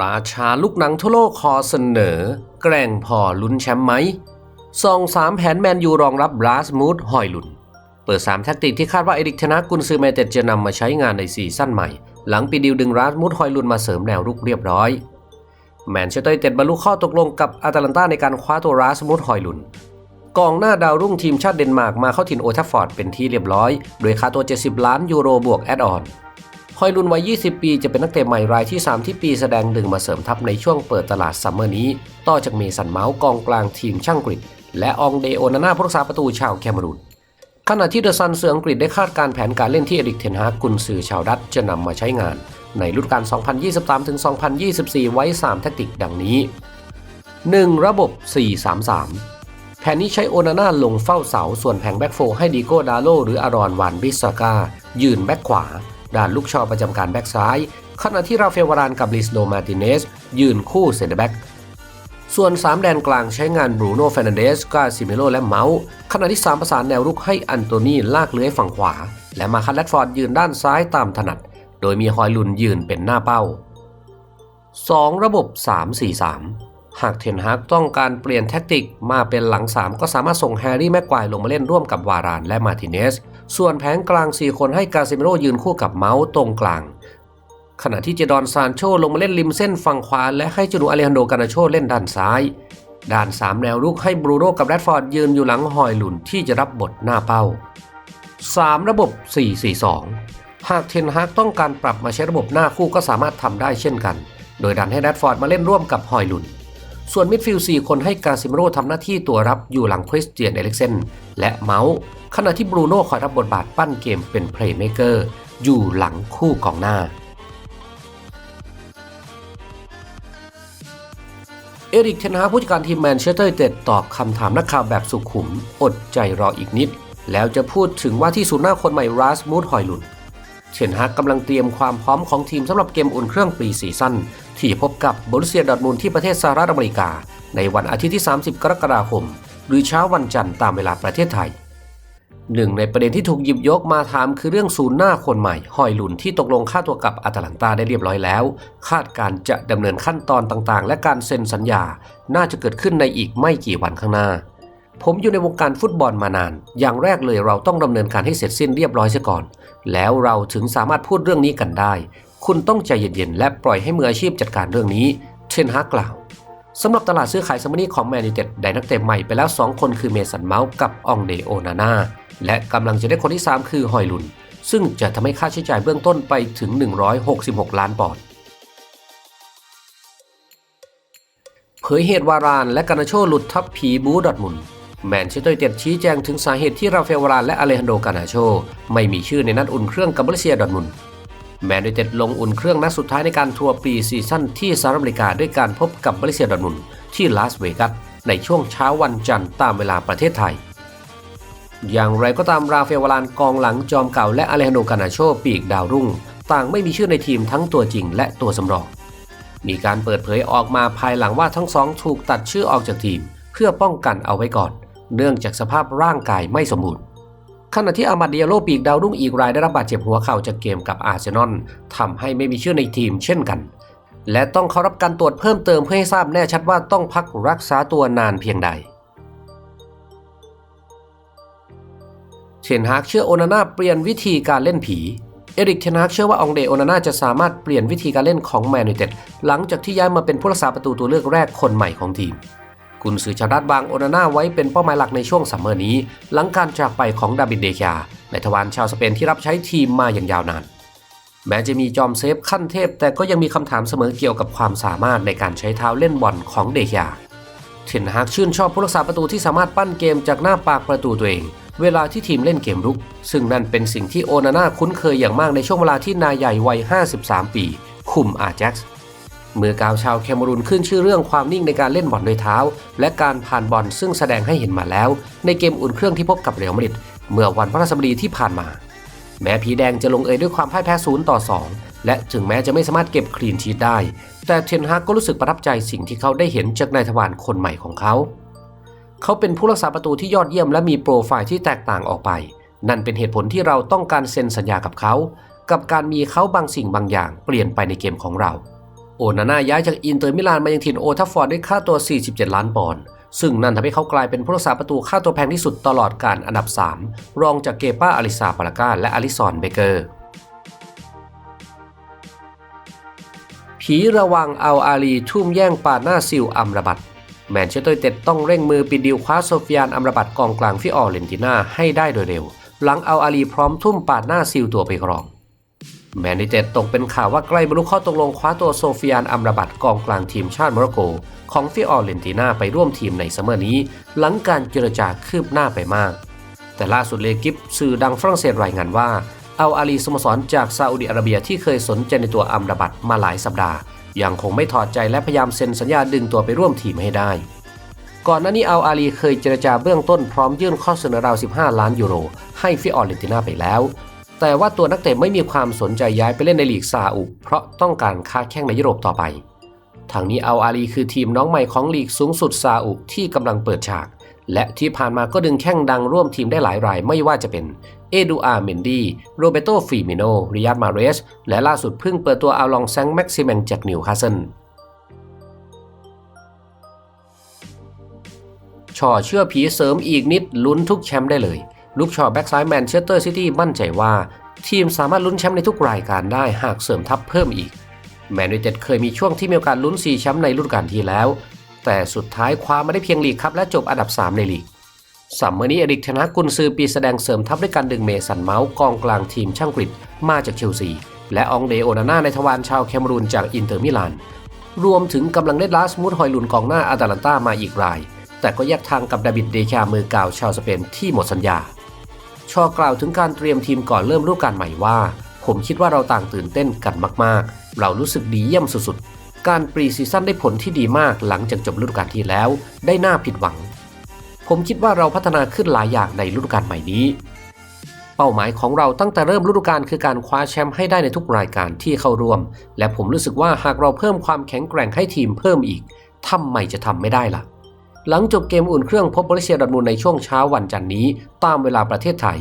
ราชาลูกหนังทั่วโลกขอเสนอ แกร่งพอลุ้นแชมป์ไหมซองสามแผนแมนยูรองรับบราสมูดหอยลุน เปิด 3 แท็กติกที่คาดว่าเอริกเทนากุนซือแมนเต็ดจะนำมาใช้งานในซีซั่นใหม่ หลังปีดิวดึงราสมูดหอยลุนมาเสริมแนวรุกเรียบร้อย แมนเชสเตอร์ยูไนเต็ดบรรลุข้อตกลงกับอาตาลันตาในการคว้าตัวราสมูดหอยลุนกองหน้าดาวรุ่งทีมชาติเดนมาร์กมาเข้าถิ่นโอทัฟฟอร์ดเป็นที่เรียบร้อย โดยค่าตัว 70 ล้านยูโรบวกแอดออน ฮอยลุนวัย 20 ปีจะเป็นนักเตะใหม่รายที่ 3 ที่ปีแสดงดึงมาเสริมทัพในช่วงเปิดตลาดซัมเมอร์นี้ ต่อจากเมสันเมาส์กองกลางทีมช่างกฤษและอองเดโอนาน่าผู้รักษาประตูชาวแคเมรูนขณะที่เดอะซันเสืออังกฤษได้คาดการแผนการเล่นที่เอริกเทนฮากกุนซือชาวดัตจะนำมาใช้งาน ในฤดูกาล 2023-2024 ไว้ 3 แทคติกดังนี้ 1. ระบบ 4-3-3 แผนนี้ใช้โอนาน่าลงเฝ้าเสา ส่วนแผงแบ็กโฟร์ให้ดีโก้ดาโลหรืออารอนวานบิสซาก้ายืนแบ็กขวา ด้านลูกชอประจำการแบ็กซ้าย ขณะที่ราเฟลวารานกับลิสโดมาติเนส ยืนคู่เซนเตอร์แบ็กส่วน 3 แดนกลางใช้งานบรูโน่เฟรนันเดสกาซิเมโลและเมาส์ขณะที่ 3 ประสานแนวรุกให้อันโตนีลากเลื้อยฝั่งขวา และมาคันแรดฟอร์ดยืนด้านซ้ายตามถนัด โดยมีฮอยลุนยืนเป็นหน้าเป้า 2. ระบบ 3-4-3 หากเทนฮากต้องการเปลี่ยนแท็กติกมาเป็นหลัง 3 ก็สามารถส่งแฮร์รี่แม็กควายลงมาเล่นร่วมกับวารานและมาติเนส ส่วนแผงกลาง 4 คนให้กาซิเมโรยืนคู่กับเมาส์ตรงกลาง ขณะที่เจดอนซานโชลงมาเล่นริมเส้นฝั่งขวา และให้จูนูอเลฮันโดกานาโชเล่นด้านซ้าย ด้าน 3 แนวรุกให้บรูโน่กับแรดฟอร์ดยืนอยู่หลังฮอยหลุนที่จะรับบทหน้าเป้า 3 ระบบ 4-4-2 หากเทนฮากต้องการปรับมาใช้ระบบหน้าคู่ก็สามารถทำได้เช่นกัน โดยดันให้แรดฟอร์ดมาเล่นร่วมกับฮอยหลุน ส่วนมิดฟิลด์4คนให้กาซิมโรทำหน้าที่ตัวรับอยู่หลังคริสเตียนเอลิกเซนและเมาส์ขณะที่บรูโน่คอยรับบทบาทปั้นเกมเป็นเพลย์เมเกอร์อยู่หลังคู่กองหน้า เอริกเทนฮาผู้จัดการทีมแมนเชสเตอร์ยูไนเต็ดตอบคำถามนักข่าวแบบสุขุม อดใจรออีกนิด แล้วจะพูดถึงว่าที่ศูนย์หน้าคนใหม่ราสมูดหอยหลุน เทนฮากกำลังเตรียมความพร้อมของทีมสำหรับเกมอุ่นเครื่องปีซีซั่นที่พบกับบรุเซียดอร์ทมุนที่ประเทศสหรัฐอเมริกา ในวันอาทิตย์ที่ 30 กรกฎาคม หรือเช้าวันจันทร์ตามเวลาประเทศไทยหนึ่งในประเด็นที่ถูกหยิบยกมาถามคือเรื่องศูนย์หน้าคนใหม่ฮอยหลุนที่ตกลงค่าตัวกับอาตาลันตาได้เรียบร้อยแล้ว คาดการจะดำเนินขั้นตอนต่างๆ และการเซ็นสัญญา น่าจะเกิดขึ้นในอีกไม่กี่วันข้างหน้า ผมอยู่ในวงการฟุตบอลมานาน อย่างแรกเลยเราต้องดำเนินการให้เสร็จสิ้นเรียบร้อยเสียก่อน แล้วเราถึงสามารถพูดเรื่องนี้กันได้ คุณต้องใจเย็นๆและปล่อยให้มืออาชีพจัดการเรื่องนี้เทนฮากกล่าวสำหรับตลาดซื้อขายสมนีของแมนยูเต็ดได้นักเตะใหม่ไปแล้ว 2 คนคือเมสันเมาส์กับอองเดโอนาน่าและกำลังจะได้คนที่ 3 คือฮอยลุน ซึ่งจะทำให้ค่าใช้จ่ายเบื้องต้นไปถึง 166 ล้านปอนด์เผยเหตุวารานและกานาโชหลุดทับผีบูดอร์ทมุน แมนเชสเตอร์ยูไนเต็ดชี้แจงถึงสาเหตุที่ราฟาเอลวารานและอเลฮันโดกานาโช ไม่มีชื่อในนัดอุ่นเครื่องกับบรัสเซียดอร์มุนแมนยูไนเต็ดลงอุ่นเครื่องนัดสุดท้ายในการทัวร์ปีซีซั่นที่สหรัฐอเมริกาด้วยการพบกับบรัสเซียดอร์มุนที่ลาสเวกัสในช่วงเช้าวันจันทร์ตามเวลาประเทศไทย อย่างไรก็ตามราฟาเอลวารานกองหลังจอมเก่าและอเลฮันโดกานาโชปีกดาวรุ่ง ต่างไม่มีชื่อในทีมทั้งตัวจริงและตัวสำรองมีการเปิดเผยออกมาภายหลังว่าทั้งสองถูกตัดชื่อออกจากทีม เพื่อป้องกันเอาไว้ก่อน เนื่องจากสภาพร่างกายไม่สมบูรณ์ขณะที่อามาเดียโลปีกดาวรุ่งอีกรายได้รับบาดเจ็บหัวเข่าจากเกมกับอาร์เซนอลทำให้ไม่มีชื่อในทีมเช่นกัน และต้องเข้ารับการตรวจเพิ่มเติมเพื่อให้ทราบแน่ชัดว่าต้องพักรักษาตัวนานเพียงใดเชนฮากเชื่อโอนาน่าเปลี่ยนวิธีการเล่นผี เอริกเทนฮากเชื่อว่าองเดโอนาน่าจะสามารถเปลี่ยนวิธีการเล่นของแมนยูเต็ดหลังจากที่ย้ายมาเป็นผู้รักษาประตูตัวเลือกแรกคนใหม่ของทีม กุนซือชาวดัตบางโอนาน่าไว้เป็นเป้าหมายหลักในช่วงซัมเมอร์นี้ หลังการจากไปของดาบิดเดคาในทวารชาวสเปนที่รับใช้ทีมมาอย่างยาวนาน แม้จะมีจอมเซฟขั้นเทพ แต่ก็ยังมีคำถามเสมอเกี่ยวกับความสามารถในการใช้เท้าเล่นบอลของเดคาเทนฮากชื่นชอบผู้รักษาประตูที่สามารถปั้นเกมจากหน้าปากประตูตัวเองเวลาที่ทีมเล่นเกมรุก ซึ่งนั่นเป็นสิ่งที่โอนาน่าคุ้นเคยอย่างมากในช่วงเวลาที่นายใหญ่วัย 53 ปี คุมอาแจ็กซ์ เมื่อกาวชาวแคมรูนขึ้นชื่อเรื่องความนิ่งในการเล่นบอลด้วยเท้า และการผ่านบอลซึ่งแสดงให้เห็นมาแล้ว ในเกมอุ่นเครื่องที่พบกับเรอัลมาดริดเมื่อวันพฤหัสบดีที่ผ่านมา แม้ผีแดงจะลงเอยด้วยความพ่ายแพ้ศูนย์ต่อ 2 และถึงแม้จะไม่สามารถเก็บคลีนชีตได้ แต่เทนฮากก็รู้สึกประทับใจสิ่งที่เขาได้เห็นจากนายทวารคนใหม่ของเขา เขาเป็นผู้รักษาประตูที่ยอดเยี่ยมและมีโปรไฟล์ที่แตกต่างออกไป นั่นเป็นเหตุผลที่เราต้องการเซ็นสัญญากับเขา กับการมีเขาบางสิ่งบางอย่างเปลี่ยนไปในเกมของเรา โอนาน่าย้ายจากอินเตอร์มิลานมายังถิ่นโอทัฟฟอร์ดด้วยค่าตัว 47 ล้านปอนด์ซึ่งนั่นทำให้เขากลายเป็นผู้รักษาประตูค่าตัวแพงที่สุดตลอดการอันดับ 3 รองจากเกป้าอลิซาปาลากาและอลิซอนเบเกอร์ ผีระวังเอาอาลีทุ่มแย่งปาหน้าซิลอัมรบัตแมนเชสเตอร์เต็ดต้องเร่งมือปิดดีลคว้าโซฟิยานอัมรบัตกองกลางฟิออเรนติน่าให้ได้โดยเร็ว หลังเอาอาลีพร้อมทุ่มปาดหน้าซิลตัวไปครอง แมนยูไนเต็ดตกเป็นข่าวว่าใกล้บรรลุข้อตกลงคว้าตัวโซฟิยานอัมราบัตกองกลางทีมชาติโมร็อกโก ของฟิออร์เรนติน่าไปร่วมทีมในซัมเมอร์นี้ หลังการเจรจาคืบหน้าไปมาก แต่ล่าสุดเลกิฟสื่อดังฝรั่งเศสรายงานว่าเอาอาลีสโมสรจากซาอุดิอาระเบียที่เคยสนใจในตัวอัมราบัตมาหลายสัปดาห์ ยังคงไม่ถอดใจและพยายามเซ็นสัญญาดึงตัวไปร่วมทีมให้ได้ ก่อนหน้านี้เอาอาลีเคยเจรจาเบื้องต้นพร้อมยื่นข้อเสนอราว 15 ล้านยูโร ให้ฟิออร์เรนติน่าไปแล้ว แต่ว่าตัวนักเตะไม่มีความสนใจย้ายไปเล่นในลีกซาอุเพราะต้องการค้าแข้งในยุโรปต่อไป ทางนี้เอาอาลีคือทีมน้องใหม่ของลีกสูงสุดซาอุที่กำลังเปิดฉาก และที่ผ่านมาก็ดึงแข้งดังร่วมทีมได้หลายรายไม่ว่าจะเป็นเอดูอาร์เมนดีโรเบโตฟิมิโนริยัตมาเรส และล่าสุดเพิ่งเปิดตัวอาลองแซงแม็กซิเมนจากนิวคาสเซิลชอเชื่อผีเสริมอีกนิดลุ้นทุกแชมป์ได้เลย ลูกชอแบ็กซ้ายแมนเชสเตอร์ซิตี้มั่นใจว่า ทีมสามารถลุ้นแชมป์ในทุกรายการได้หากเสริมทัพเพิ่มอีก แมนยูเต็ดเคยมีช่วงที่มีโอกาสลุ้น4แชมป์ในฤดูกาลที่แล้ว แต่สุดท้ายคว้ามาได้เพียงลีกครับและจบอันดับ 3 ในลีกสัมเมอร์นี้เอริกชนะกุนซือปีแสดงเสริมทัพด้วยการดึงเมสันเมาส์กองกลางทีมช่างกฤษมาจากเชลซี และอองเดโอนาน่าในทวารชาวแคมรูนจากอินเตอร์มิลาน รวมถึงกำลังได้ลาสมูดฮอยลุนกองหน้าอาตาลันตามาอีกราย แต่ก็แยกทางกับดาบิดเดชามือเก่าชาวสเปนที่หมดสัญญา ชอกล่าวถึงการเตรียมทีมก่อนเริ่มฤดูกาลใหม่ว่า ผมคิดว่าเราต่างตื่นเต้นกันมากๆ เรารู้สึกดีเยี่ยมสุดๆ การปรีซีซั่นได้ผลที่ดีมากหลังจากจบฤดูกาลที่แล้ว ได้น่าผิดหวัง ผมคิดว่าเราพัฒนาขึ้นหลายอย่างในฤดูกาลใหม่นี้ เป้าหมายของเราตั้งแต่เริ่มฤดูกาลคือการคว้าแชมป์ให้ได้ในทุกรายการที่เข้าร่วม และผมรู้สึกว่าหากเราเพิ่มความแข็งแกร่งให้ทีมเพิ่มอีกทำไมจะทำไม่ได้ล่ะ หลังจบเกมอุ่นเครื่องพบบริเซียดอร์ทมุนด์ในช่วงเช้าวันจันนี้ ตามเวลาประเทศไทย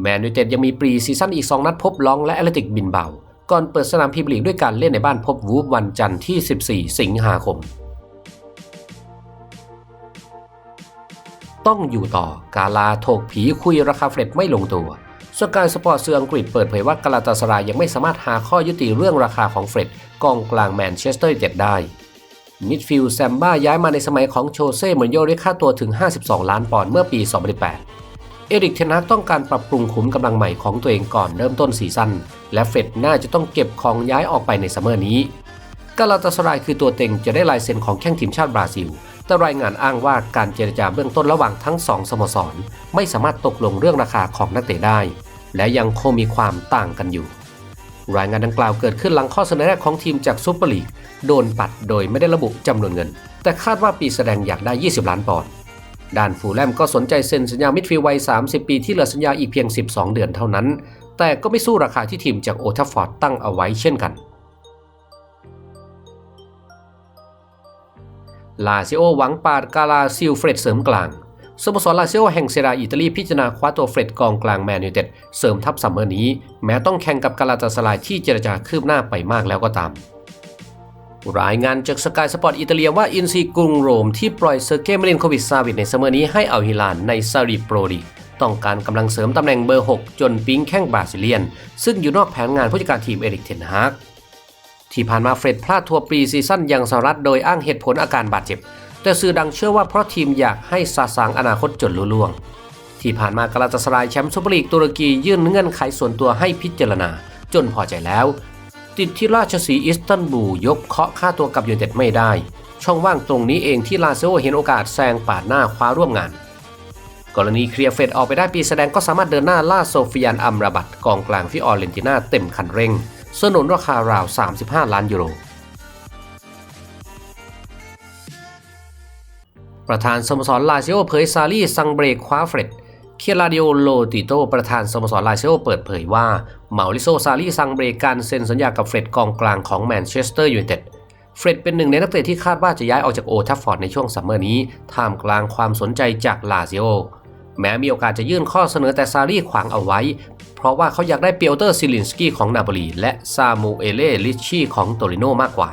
แมนยูเต็ดยังมีปรีซีซั่นอีก 2 นัดพบลองและแอตเลติกบินเบา ก่อนเปิดสนามพรีเมียร์ลีกด้วยการเล่นในบ้านพบวูฟวันจันทร์ที่ 14 สิงหาคม ต้องอยู่ต่อกาลาถกผีคุยราคาเฟรดไม่ลงตัวสกายสปอร์ตเซอร์อังกฤษเปิดเผยว่ากาลาตาสรายยังไม่สามารถหาข้อยุติเรื่องราคาของเฟรดกองกลางแมนเชสเตอร์ยูไนเต็ดได้ มิดฟิลด์แซมบ้าย้ายมาในสมัยของโชเซ่เหมือนโยด้วยค่าตัวถึง 52 ล้านปอนด์เมื่อปี 2018 เอริกเทนฮากต้องการปรับปรุงขุมกำลังใหม่ของตัวเองก่อนเริ่มต้นซีซั่น และเฟดน่าจะต้องเก็บของย้ายออกไปในซัมเมอร์นี้กาลาตาสรายคือตัวเต็งจะได้ลายเซ็นของแข้งทีมชาติบราซิล แต่รายงานอ้างว่าการเจรจาเบื้องต้นระหว่างทั้งสองสโมสร ไม่สามารถตกลงเรื่องราคาของนักเตะได้ และยังคงมีความต่างกันอยู่ รายงานดังกล่าวเกิดขึ้นหลังข้อเสนอแรกของทีมจากซูเปอร์ลีกโดนปัดโดยไม่ได้ระบุจำนวนเงิน แต่คาดว่าปีแสดงอยากได้ 20 ล้านปอนด์ด้านฟูลแลมก็สนใจเซ็นสัญญามิดฟิลด์วัย 30 ปีที่เหลือสัญญาอีกเพียง 12 เดือนเท่านั้น แต่ก็ไม่สู้ราคาที่ทีมจากโอทัฟฟอร์ดตั้งเอาไว้เช่นกันลาซิโอหวังปาดกาลาซิลเฟรดเสริมกลาง สโมสรลาเซิโอแห่งเซราอิตาลีพิจารณาคว้าตัวเฟรดกองกลางแมนยูเต็ดเสริมทัพซัมเมอร์นี้ แม้ต้องแข่งกับกาลาตาสลายที่เจรจาคืบหน้าไปมากแล้วก็ตาม รายงานจากสกายสปอร์ตอิตาเลียว่าอินซีกรุงโรมที่ปล่อยเซอร์เกย์มารินโควิดซาวิดในซัมเมอร์นี้ให้อัลฮิลานในซาริโปรลีต้องการกำลังเสริมตำแหน่งเบอร์ 6 จนปิ๊งแข้งบราซิเลียน ซึ่งอยู่นอกแผนงานผู้จัดการทีมเอริกเทนฮากที่ผ่านมาเฟรดพลาดทัวร์ปรีซีซั่นยังสหรัฐโดยอ้างเหตุผลอาการบาดเจ็บ แต่สื่อดังเชื่อว่าเพราะทีมอยากให้ซาสางอนาคตจนลุล่วง ที่ผ่านมากาลาตาสรายแชมป์ซุปเปอร์ลีกตุรกียื่นเงื่อนไขส่วนตัวให้พิจารณา จนพอใจแล้ว ติดที่ราชสีอิสตันบูลยกเคาะค่าตัวกับยูไนเต็ดไม่ได้ ช่องว่างตรงนี้เองที่ลาเซโอเห็นโอกาสแซงปาดหน้าคว้าร่วมงาน กรณีเคลียร์เฟดออกไปได้ปีแสดงก็สามารถเดินหน้าล่าโซฟิยานอัมราบัตกองกลางฟิออเรนติน่าเต็มคันเร่งสนุนราคาราว 35 ล้านยูโร ประธานสโมสรลาซิโอเผยซารีซังเบรกคว้าเฟรดเคียราดิโอโลติโตประธานสโมสรลาซิโอเปิดเผยว่าเมาริโซซารีซังเบรกการเซ็นสัญญากับเฟรดกองกลางของแมนเชสเตอร์ยูไนเต็ดเฟรดเป็นหนึ่งในนักเตะที่คาดว่าจะย้ายออกจากโอทัฟฟอร์ดในช่วงซัมเมอร์นี้ ท่ามกลางความสนใจจากลาซิโอ แม้มีโอกาสจะยื่นข้อเสนอแต่ซารีขวางเอาไว้ เพราะว่าเขาอยากได้เปียเตอร์ซิลินสกี้ของนาโปลีและซามูเอเล่ลิชชี่ของโตริโนมากกว่า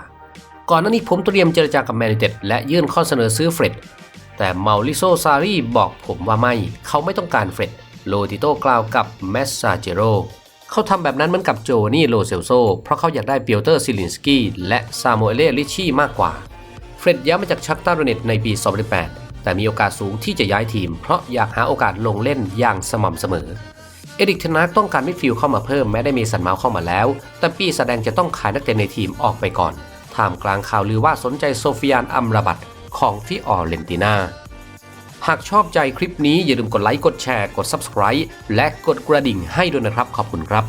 ก่อนหน้านี้ผมเตรียมเจรจากับแมนยูเต็ดและยื่นข้อเสนอซื้อเฟร็ด แต่เมาริโซซารีบอกผมว่าไม่ เขาไม่ต้องการเฟร็ด โลติโตกล่าวกับแมสซาเจโรเขาทำแบบนั้นเหมือนกับโจนี่โลเซลโซ เพราะเขาอยากได้เปียเตอร์ซิลินสกี้และซามูเอเลลิชี่มากกว่า เฟร็ดย้ายมาจากชักตาโรเนตในปี 2008แต่มีโอกาสสูงที่จะย้ายทีม เพราะอยากหาโอกาสลงเล่นอย่างสม่ำเสมอ เอริกเทนนักต้องการมิดฟิลเข้ามาเพิ่มแม้ได้มีสันเมาเข้ามาแล้ว แต่ปีแสดงจะต้องขายนักเตะในทีมออกไปก่อนท่ามกลางข่าวลือว่าสนใจโซฟิยานอัมราบัต ของฟิออร์เรนตินาหากชอบใจคลิปนี้อย่าลืมกดไลค์ กดแชร์ กด Subscribe และกดกระดิ่งให้ด้วยนะครับ ขอบคุณครับ